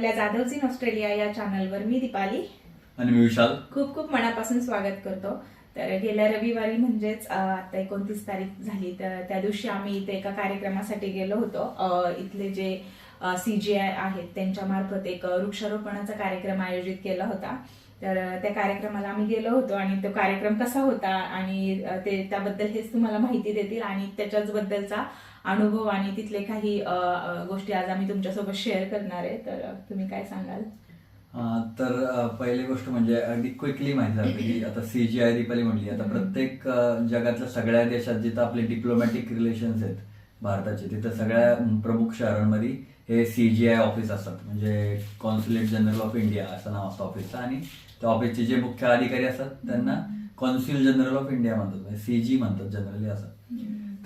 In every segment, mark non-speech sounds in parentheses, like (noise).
आपल्या Jadhavji in Australia या चॅनलवर मी दीपाली. आणि मी विशाल. खूप खूप मनापासून स्वागत करतो. तर गेल्या रविवारी म्हणजेच आता एकोणतीस तारीख झाली तर त्या दिवशी आम्ही इथे एका कार्यक्रमासाठी गेलो होतो. इथले जे सी जी आय आहेत त्यांच्या मार्फत एक वृक्षारोपणाचा कार्यक्रम आयोजित केला होता. तर त्या कार्यक्रमाला आम्ही गेलो होतो आणि तो कार्यक्रम कसा होता आणि ते त्याबद्दल हेच तुम्हाला माहिती देतील आणि त्याच्याच बद्दलचा अनुभव आणि तिथले काही गोष्टी आज आम्ही तुमच्यासोबत शेअर करणार आहे. तर तुम्ही काय सांगाल? तर पहिली गोष्ट म्हणजे अगदी क्विकली माहिती झालं की आता सी जी आय दीपाली म्हणली आता प्रत्येक जगातल्या सगळ्या देशात जिथं आपले डिप्लोमॅटिक रिलेशन्स आहेत भारताचे तिथं सगळ्या प्रमुख शहरांमध्ये हे सी जी आय ऑफिस असतात. म्हणजे कॉन्सुलेट जनरल ऑफ इंडिया असं नाव असतं ऑफिसचं आणि ऑफिसचे जे मुख्य अधिकारी असतात त्यांना कॉन्स्युल जनरल ऑफ इंडिया म्हणतात म्हणजे सी जी म्हणतात जनरली असं.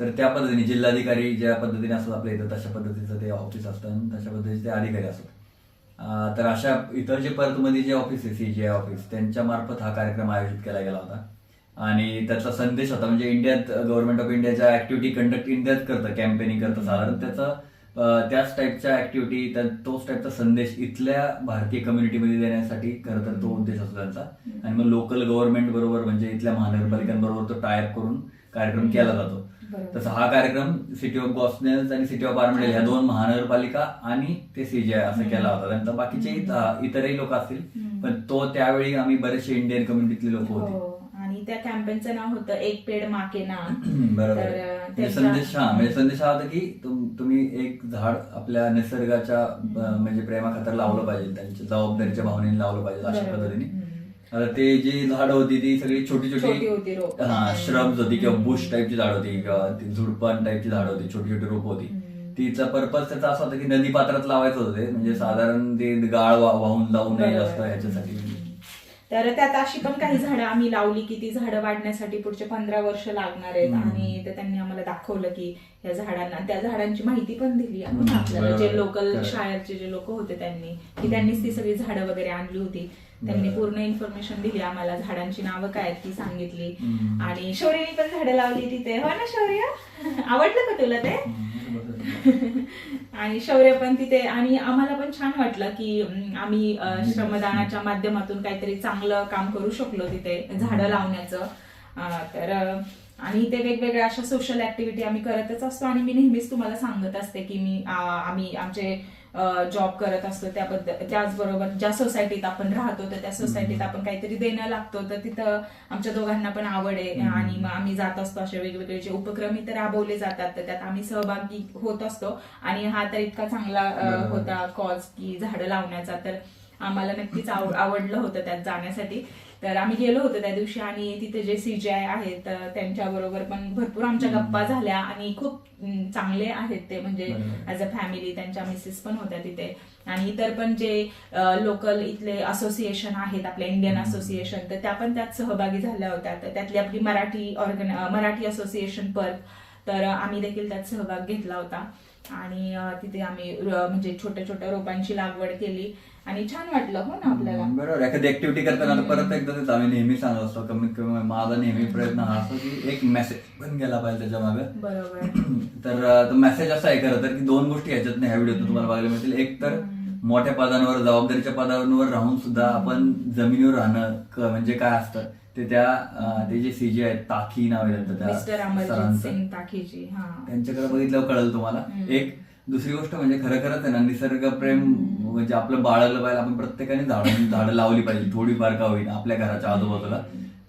तर त्या पद्धतीने जिल्हाधिकारी ज्या पद्धतीने असतात आपल्या इथं तशा पद्धतीचं ते ऑफिस असतं आणि तशा पद्धतीचे ते अधिकारी असतात. तर अशा इतर जे परतमध्ये जे ऑफिस आहे सीजीआय ऑफिस त्यांच्या मार्फत हा कार्यक्रम आयोजित केला गेला होता. आणि त्याचा संदेश होता म्हणजे इंडियात गव्हर्नमेंट ऑफ इंडियाच्या ऍक्टिव्हिटी कंडक्ट इंडियात करतं कॅम्पेनिंग करतं साधारण. त्याचा त्याच टाईपच्या ऍक्टिव्हिटी तोच टाईपचा संदेश इथल्या भारतीय कम्युनिटीमध्ये देण्यासाठी खरं तर तो उद्देश असतो त्यांचा. आणि मग लोकल गव्हर्नमेंट बरोबर म्हणजे इथल्या महानगरपालिकांबरोबर तो टायअप करून कार्यक्रम केला जातो. तसा हा कार्यक्रम सिटी ऑफ गॉस्नेल्स आणि सिटी ऑफ आर्मडेल ह्या दोन महानगरपालिका आणि ते सीजीआय असं केला होता. त्यानंतर बाकीचे इतरही लोक असतील. पण तो त्यावेळी आम्ही बरेचसे इंडियन कम्युनिटीतले लोक होते. हो. त्या कॅम्पेनचं नाव होतं एक पेड मा के नाम तर, म्हणजे संदेश हा म्हणजे संदेश हा होता की तुम- तुम्ही एक झाड आपल्या निसर्गाच्या म्हणजे प्रेमाखातर लावलं पाहिजे त्यांच्या जबाबदारीच्या भावनेने लावलं पाहिजे अशा. पद्धतीने ते जी झाड होती ती सगळी छोटी छोटी. हा श्रब्स होती किंवा बुश टाईपची झाड होती किंवा ती झुडपण टाईपची झाड होती छोटी छोटी रोप होती. तिचा पर्पज त्याचा असा होता की नदी पात्रात लावायचं होतं ते म्हणजे साधारण ते गाळ वाहून जाऊ नये. जास्त ह्याच्यासाठी. तर त्यात अशी पण काही झाडं आम्ही लावली की ती झाडं वाढण्यासाठी पुढचे पंधरा वर्ष लागणार आहेत. आणि ते त्यांनी आम्हाला दाखवलं की या झाडांना त्या झाडांची माहिती पण दिली आपण आपल्याला. जे लोकल. शाळेचे जे लोक होते त्यांनी की त्यांनीच ती सगळी झाडं वगैरे आणली होती त्यांनी. पूर्ण इन्फॉर्मेशन दिली आम्हाला झाडांची नावं काय ती सांगितली. आणि शौर्यनी पण झाडं लावली तिथे हो ना शौर्य आवडलं का तुला ते. (laughs) आणि शौर्य पण तिथे आणि आम्हाला पण छान वाटलं की आम्ही श्रमदानाच्या माध्यमातून काहीतरी चांगलं काम करू शकलो तिथे झाडं लावण्याचं. तर आणि इथे वेगवेगळ्या अशा सोशल ऍक्टिव्हिटी आम्ही करतच असतो. आणि मी नेहमीच तुम्हाला सांगत असते की मी आम्ही आमचे जॉब करत असतो त्याबद्दल त्याचबरोबर ज्या सोसायटीत आपण राहतो तर त्या सोसायटीत आपण काहीतरी देणं लागतो. तर तिथं आमच्या दोघांना पण आवड आहे. आणि मग आम्ही जात असतो असे वेगवेगळे जे उपक्रम इथे राबवले जातात तर त्यात आम्ही सहभागी होत असतो. आणि हा तर इतका चांगला. होता कॉज की झाडं लावण्याचा. तर आम्हाला नक्कीच आव- आवडलं होतं त्यात जाण्यासाठी. तर आम्ही गेलो होतो त्या दिवशी आणि तिथे जे सीजीआय आहेत त्यांच्या बरोबर पण भरपूर आमच्या. गप्पा झाल्या आणि खूप चांगले आहेत ते म्हणजे. ॲज अ फॅमिली त्यांच्या मिसेस पण होत्या तिथे आणि इतर पण जे लोकल इथले असोसिएशन आहेत आपल्या इंडियन. असोसिएशन तर त्या पण त्यात सहभागी झाल्या होत्या तर त्यातली आपली मराठी ऑर्गन मराठी असोसिएशन पर्क तर आम्ही देखील त्यात सहभाग घेतला होता आणि तिथे आम्ही म्हणजे छोट्या छोट्या रोपांची लागवड केली आणि छान वाटलं हो ना आपल्याला. बरोबर. एखादी ऍक्टिव्हिटी करताना. परत एकदा तेच आम्ही नेहमी सांगत असतो कमीत कमी माझा नेहमी प्रयत्न हा असतो की एक मेसेज पण गेला पाहिजे त्याच्यामागे. बरोबर. (clears throat) तर तो मेसेज असा आहे खरं तर की दोन गोष्टी ह्याच्यात ह्या व्हिडिओत तुम्हाला बघायला मिळतील. एक तर. मोठ्या पदांवर जबाबदारीच्या पदांवर राहून सुद्धा आपण जमिनीवर राहणं म्हणजे काय असतं? ते त्या ते जे सीजी आहेत ताकी नाव हा. त्यांच्याकडे बघितल्यावर कळेल तुम्हाला. एक दुसरी गोष्ट म्हणजे खरं खरंच आहे ना निसर्ग प्रेम हम्म. म्हणजे आपलं बाळगलं पाहिजे आपण प्रत्येकाने झाडं झाडं लावली पाहिजे थोडीफार का होईना आपल्या घराच्या आजूबाजूला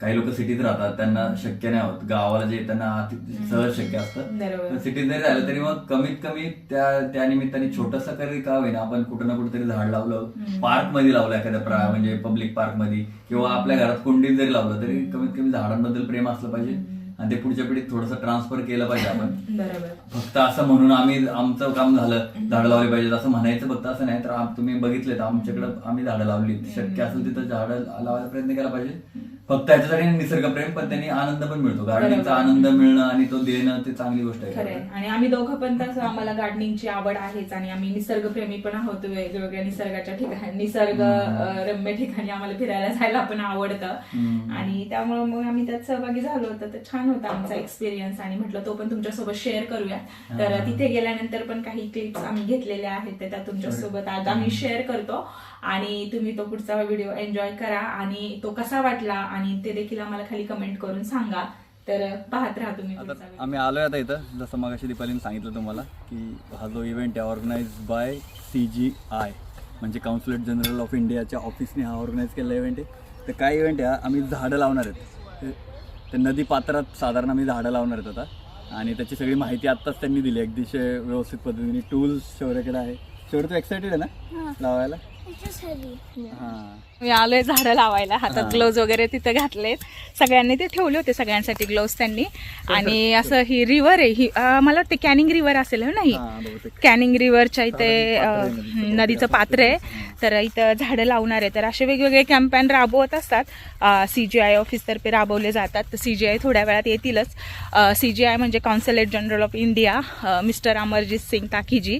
काही लोक सिटीत राहतात त्यांना शक्य नाही होत गावाला जे त्यांना सहज शक्य असतं सिटीत जरी राहिलं तरी मग कमीत कमी त्या त्या निमित्ताने छोटस तरी का होईना आपण कुठं ना कुठेतरी झाड लावलं. पार्कमध्ये लावलं एखाद्या प्रा- म्हणजे पब्लिक पार्कमध्ये किंवा आपल्या घरात कुंडीत जरी लावलं तरी. कमीत कमी झाडांबद्दल प्रेम असलं पाहिजे. आणि ते पुढच्या पिढीत थोडंसं ट्रान्सफर केलं पाहिजे आपण. (laughs) बरोबर. फक्त असं म्हणून आम्ही आमचं काम झालं झाडं लावली पाहिजेत. असं म्हणायचं फक्त असं नाही तर आम- तुम्ही बघितलेत आमच्याकडे आम्ही झाडं लावली शक्य असेल तिथं झाडं लावायचा प्रयत्न केला पाहिजे. फक्त याच्यासाठी निसर्गप्रेम पण त्यांनी आनंद पण मिळतो गार्डनिंगचा. आनंद मिळणं आणि तो देणं ते चांगली गोष्ट आहे खरंय आणि आम्ही दोघं पण तसं आम्हाला गार्डनिंगची आवड आहेच आणि आम्ही निसर्गप्रेमी पण आहोत वेगवेगळ्या निसर्गाच्या ठिकाणी निसर्ग हम्म. अं, रम्य ठिकाणी आम्हाला फिरायला जायला पण आवडतं हम्म. आणि त्यामुळे मग आम्ही त्यात सहभागी झालो होतो तर छान होता आमचा एक्सपिरियन्स आणि म्हटलं तो पण तुमच्यासोबत शेअर करूया तर हा. तिथे गेल्यानंतर पण काही क्लिप्स आम्ही घेतलेल्या आहेत ते त्या तुमच्यासोबत आज आम्ही शेअर करतो आणि तुम्ही तो पुढचा व्हिडिओ एन्जॉय करा आणि तो कसा वाटला आणि ते देखील आम्हाला खाली कमेंट करून सांगा. तर पाहत राहा तुम्ही पुढचा. आम्ही आलोय आता इथं. जसं मगाशी दीपालीने सांगितलं तुम्हाला की हा जो इव्हेंट आहे organize by C G I म्हणजे काउन्सिलेट जनरल ऑफ इंडियाच्या ऑफिसने हा ऑर्गनाईज केलेला इव्हेंट आहे. तर काय इव्हेंट आहे? हा? आम्ही झाडं लावणार आहेत. ते- ते नदी पात्रात साधारण आम्ही झाडं लावणार आहेत आता. आणि त्याची सगळी माहिती आत्ताच त्यांनी दिली. अगदीशय व्यवस्थित पद्धतीने टूल्स शौर्याकडे आहे. शौर्य तू एक्सायटेड आहे ना लावायला? हां मी आलोय झाडं लावायला. हातात हा. ग्लोव्ज वगैरे तिथे घातलेत. सगळ्यांनी ते ठेवले होते सगळ्यांसाठी ग्लोव्ज त्यांनी. आणि असं ही रिव्हर आहे. ही अं, मला वाटतं कॅनिंग रिव्हर असेल हो नाही हां? बहुतेक कॅनिंग रिव्हरच्या इथे अं. नदीचं पात्र आहे. तर इथं झाडं लावणार आहे. तर असे वेगवेगळे कॅम्पेन राबवत असतात. सी जी आय ऑफिसतर्फे राबवले जातात. तर सी जी आय थोड्या वेळात येतीलच. सी जी आय म्हणजे consulate general of India mister Amarjit Singh ताकीजी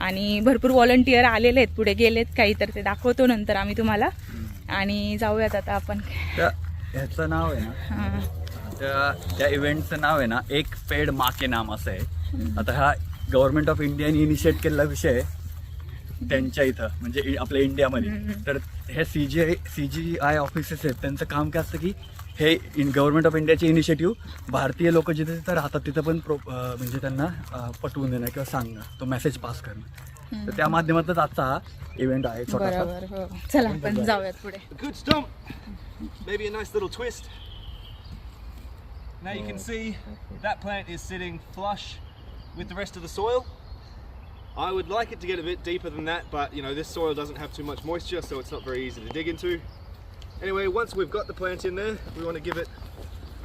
आणि भरपूर व्हॉलंटियर आलेले आहेत. पुढे गेलेत काही तर ते दाखवतो नंतर आम्ही तुम्हाला. आणि जाऊयात आता आपण. ह्याचं नाव आहे ना. त्या त्या इव्हेंटचं नाव आहे ना एक पेड मा के नाम असं आहे. आता हा गव्हर्नमेंट ऑफ इंडियाने इनिशिएट केलेला विषय आहे. त्यांच्या इथं म्हणजे आपल्या इंडियामध्ये तर हे C G I C G I offices आहेत. त्यांचं काम काय असतं की हे इन गव्हर्नमेंट ऑफ इंडियाचे इनिशिएटिव्ह भारतीय लोक जिथे तिथं राहतात तिथं पण प्रो म्हणजे त्यांना पटवून देणं किंवा सांगणं तो मेसेज पास करणं तर त्या माध्यमातूनच आजचा हा इव्हेंट आहे छोटासा हो चला आपण जाऊयात पुढे. Maybe a nice little twist. Now you can see that plant is sitting flush with the rest of the soil. I would like it to get a bit deeper than that, but you know, this soil doesn't have too much moisture, so it's not very easy to dig into. Anyway, once we've got the plant in there, we want to give it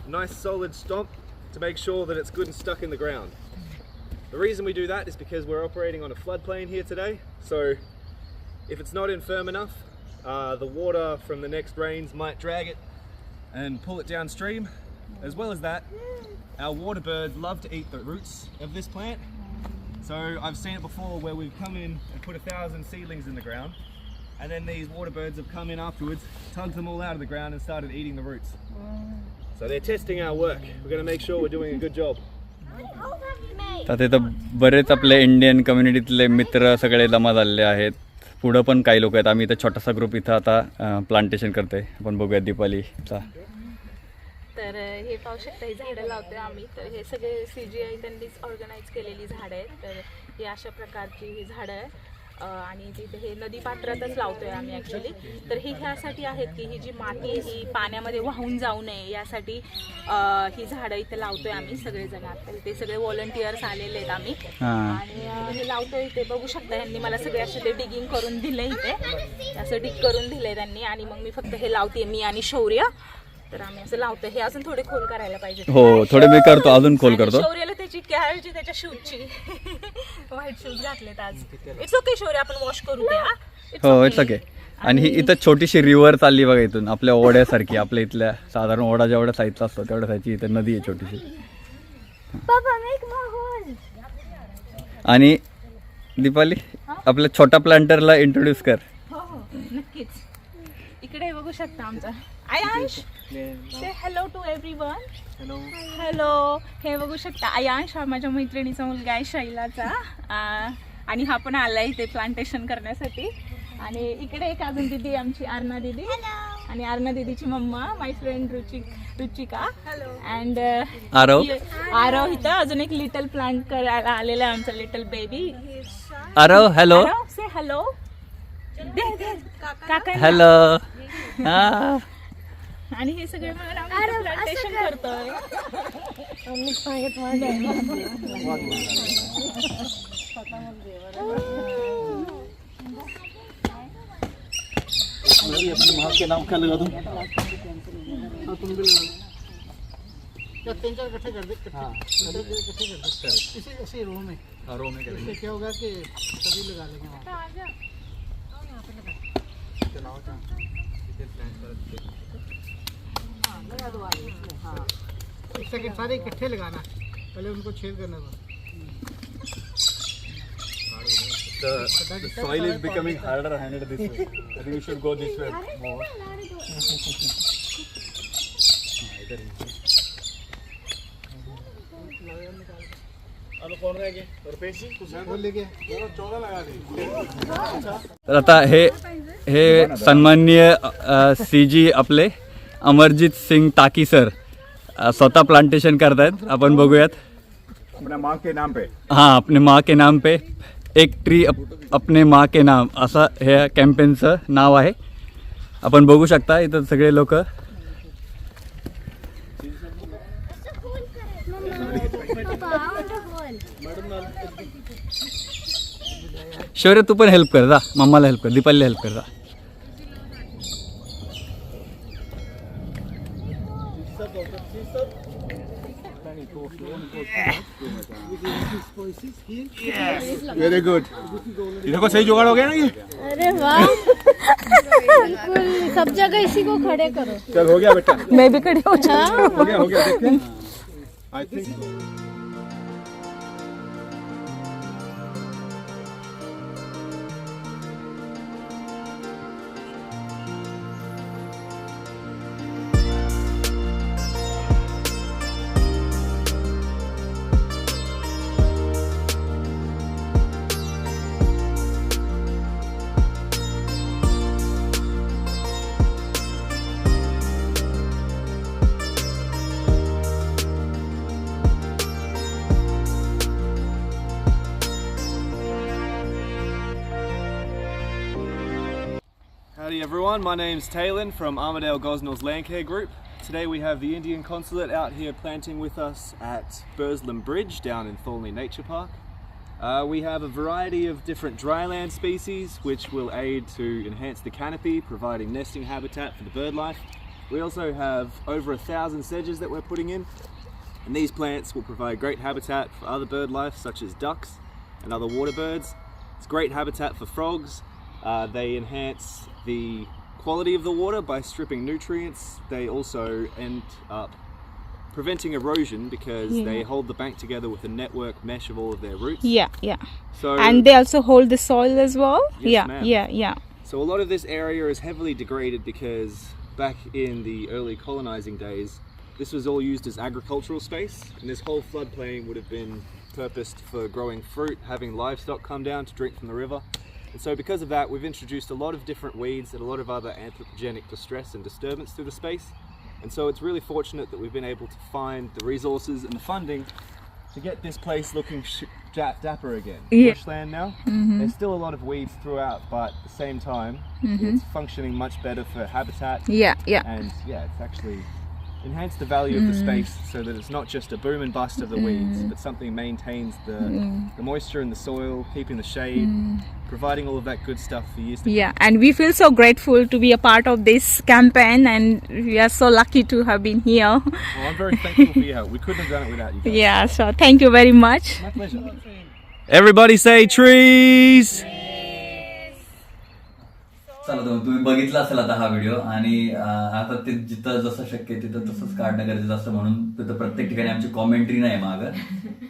a nice solid stomp to make sure that it's good and stuck in the ground. The reason we do that is because we're operating on a floodplain here today, so if it's not in firm enough, uh, the water from the next rains might drag it and pull it downstream. As well as that, our water birds love to eat the roots of this plant. So I've seen it before where we've come in and put a thousand seedlings in the ground, and then these water birds have come in afterwards, tugged them all out of the ground, and started eating the roots. So they're testing our work. We're going to make sure we're doing a good job. तर तिथं बरेच आपले Indian कम्युनिटीतले मित्र सगळे जमा झालेले आहेत पुढं पण काही लोक आहेत आम्ही इथं छोटासा ग्रुप इथं आता प्लांटेशन करतोय आपण बघूया दीपालीचा तर हे पाहू शकता ही झाडं लावतोय आम्ही तर हे सगळे सी जी आय त्यांनीच ऑर्गनाईज केलेली झाडं आहेत तर ही अशा प्रकारची ही झाडं आहे आणि तिथे हे नदी पात्रातच लावतोय आम्ही ॲक्च्युली तर ही ह्यासाठी आहेत की ही जी माती ही पाण्यामध्ये वाहून जाऊ नये यासाठी ही झाडं इथे लावतोय आम्ही सगळेजण आता. ते सगळे व्हॉलंटियर्स आलेले आहेत आम्ही. आणि हे लावतोय ते बघू शकता यांनी मला सगळे असे ते डिगिंग करून दिले इथे. असं डिग करून दिले त्यांनी. आणि मग मी फक्त हे लावते मी आणि शौर्य. तर आम्ही असं लावतो हे अजून थोडे खोल करायला पाहिजे. हो थोडे मी करतो अजून खोल करतो. शौर्याला त्याची काळजी त्याच्या शूजची. (laughs) व्हाईट शूज घातलेत आज. इट्स ओके शौर्य आपण वॉश करू हा? इट्स ओके आणि ही इथं छोटीशी रिव्हर चालली बघा इथून आपल्या ओढ्यासारखी आपल्या इथल्या साधारण ओढा जेवढ्या साईजचा असतो तेवढ्या साईजची इथं नदी आहे छोटीशी. आणि दीपाली आपल्या छोट्या प्लांटरला इंट्रोड्यूस कर. हो हो नक्कीच. इकडे बघू शकता आमचा. Aayansh say hello to everyone hello हे बघू शकता आयांश हा माझ्या मैत्रिणीचा मुलगा आहे शैलाचा. आणि हा पण आलाय इथे प्लांटेशन करण्यासाठी. आणि इकडे एक अजून दिदी आमची अर्ना दिदी. आणि अर्ना दिदीची मम्मा माय फ्रेंड रुचिक रुचिका. अँड आरव. आरव इथं अजून एक लिटल प्लांट करायला आलेला आहे आमचा little baby Aarav hello say hello काका हॅलो हा. आणि हे सगळे मिळून आम्ही प्लांटेशन करतोय आम्ही अपने माँ के नाम क्या लगा दूँ तुम भी लगा तीन चार इकट्ठे कर दे हाँ. इकट्ठे कर दे इसी इसी रो में हाँ रो में करेंगे क्या होगा कि सभी लगा लेंगे वहाँ पे चलाओ चाहे इधर प्लान कर एक सेकंड सारे इकट्ठे लगाना पहले उनको छेद करना था The, the soil is becoming harder handed this way. I think we should go this way more. आता हे हे सन्माननीय सी जी आपले अमरजित सिंग टाकी सर स्वतः प्लांटेशन करतायत. आपण बघूयात. अपने माँ के नाम पे. हां अपने माँ के नाम पे. एक ट्री अप, अपने माँ के नाम असं हे कॅम्पेनचं नाव आहे. आपण बघू शकता इथं सगळे लोक. शौर्य तू पण हेल्प कर जा. मम्माला हेल्प कर दीपालीला हेल्प कर जा. वेरी गुड इधर को सही जुगाड़ हो गया ना ये अरे वाह बिल्कुल सब जगह इसी को खड़े करो चल हो गया बेटा मैं भी खड़ी हो जाऊँ हो गया हो गया I think everyone, my name's Talon from Armadale Gosnell's Landcare Group. Today we have the Indian Consulate out here planting with us at Burslem Bridge down in Thornley Nature Park. Uh, we have a variety of different dryland species which will aid to enhance the canopy, providing nesting habitat for the bird life. We also have over a thousand sedges that we're putting in, and these plants will provide great habitat for other bird life such as ducks and other water birds. It's great habitat for frogs. Uh, they enhance the quality of the water by stripping nutrients. They also end up preventing erosion because they hold the bank together with a network mesh of all of their roots. Yeah, yeah. So And they also hold the soil as well? Yes, yeah, yeah, yeah. So a lot of this area is heavily degraded because back in the early colonizing days, this was all used as agricultural space, and this whole floodplain would have been purposed for growing fruit, having livestock come down to drink from the river. And so because of that, we've introduced a lot of different weeds and a lot of other anthropogenic distress and disturbance to the space. And so it's really fortunate that we've been able to find the resources and the funding to get this place looking dapper again. Yeah. Bushland now. Mm-hmm. There's still a lot of weeds throughout, but at the same time, mm-hmm. it's functioning much better for habitat. Yeah, yeah. And yeah, it's actually enhanced the value of the mm. space so that it's not just a boom and bust of the weeds, mm. but something maintains the, mm. the moisture in the soil, keeping the shade, providing all of that good stuff for years to come. Yeah, and we feel so grateful to be a part of this campaign, and we are so lucky to have been here. Well, I'm very thankful for your help. We couldn't have done it without you guys. Yeah, so thank you very much. My pleasure. Everybody say trees! चला तुम्ही बघितला असेल आता हा video आणि आता ते जिथं जसं शक्य तिथं तसंच काढणं गरजेचं असतं म्हणून तिथं प्रत्येक ठिकाणी आमची कॉमेंट्री नाही माग.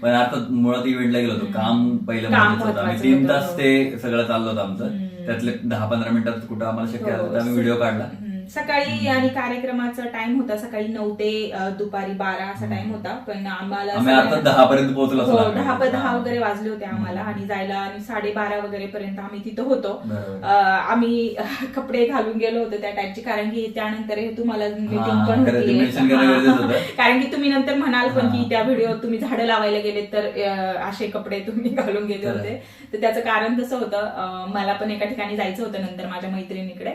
पण आता मुळात इव्हेंटला गेलो होतो. काम पहिलं होतं. आम्ही तीन तास हो. ते सगळं चाललं होतं आमचं. त्यातले दहा पंधरा मिनिटात कुठं आम्हाला शक्य झालं तर आम्ही व्हिडिओ काढला. सकाळी आणि कार्यक्रमाचा टाइम होता सकाळी नऊ ते दुपारी बारा असा टाइम होता. पण आम्हाला दहा पर्यंत पोहोचलो हो दहा. दहा वगैरे वाजले होते आम्हाला आणि जायला आणि साडेबारा वगैरे पर्यंत आम्ही तिथं होतो. आम्ही कपडे घालून गेलो होतो त्या टाईपचे कारण की त्यानंतर हे तुम्हाला मीटिंग पण होती. करणं (laughs) की तुम्ही नंतर म्हणाल पण की. त्या व्हिडिओ तुम्ही झाडं लावायला गेले तर असे कपडे तुम्ही घालून गेले. होते. तर त्याचं कारण तसं होतं. मला पण एका ठिकाणी जायचं होतं नंतर माझ्या मैत्रिणीकडे.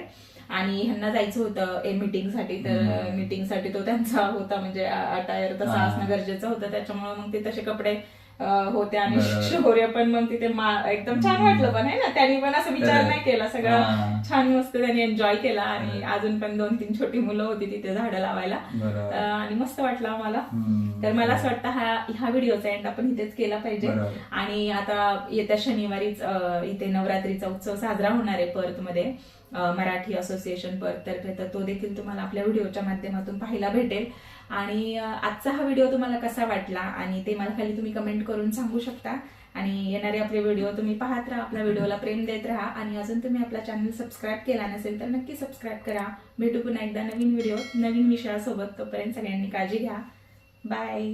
आणि ह्यांना जायचं होतं मीटिंगसाठी तर हम्म. मीटिंगसाठी तो त्यांचा होता म्हणजे अटायर तसा. असणं गरजेचं होतं त्याच्यामुळे मग ते तसे कपडे होते आणि. शौर्य पण मग तिथे एकदम छान वाटलं पण आहे ना त्यांनी पण असं विचार. नाही केला सगळं. छान मस्त त्यांनी एन्जॉय केला आणि अजून पण दोन तीन छोटी मुलं होती तिथे झाडं लावायला आणि मस्त वाटलं आम्हाला. तर मला असं वाटतं हा हा व्हिडिओचा एंड आपण इथेच केला पाहिजे. आणि आता येत्या शनिवारीच इथे नवरात्रीचा उत्सव साजरा होणार आहे पर्थमध्ये अ, मराठी असोसिएशन तर्फे तर तो देखील तुम्हाला आपल्या व्हिडिओच्या माध्यमातून पाहायला भेटेल आणि आजचा हा व्हिडिओ तुम्हाला कसा वाटला आणि ते मला खाली तुम्ही कमेंट करून सांगू शकता. आणि येणारे आपले व्हिडिओ तुम्ही पाहत राहा आपल्या व्हिडिओला प्रेम देत राहा आणि अजून तुम्ही आपला चॅनल सबस्क्राईब केला नसेल तर नक्की सबस्क्राईब करा. भेटू पुन्हा एकदा नवीन व्हिडिओ नवीन विषयासोबत तोपर्यंत सगळ्यांनी काळजी घ्या. बाय.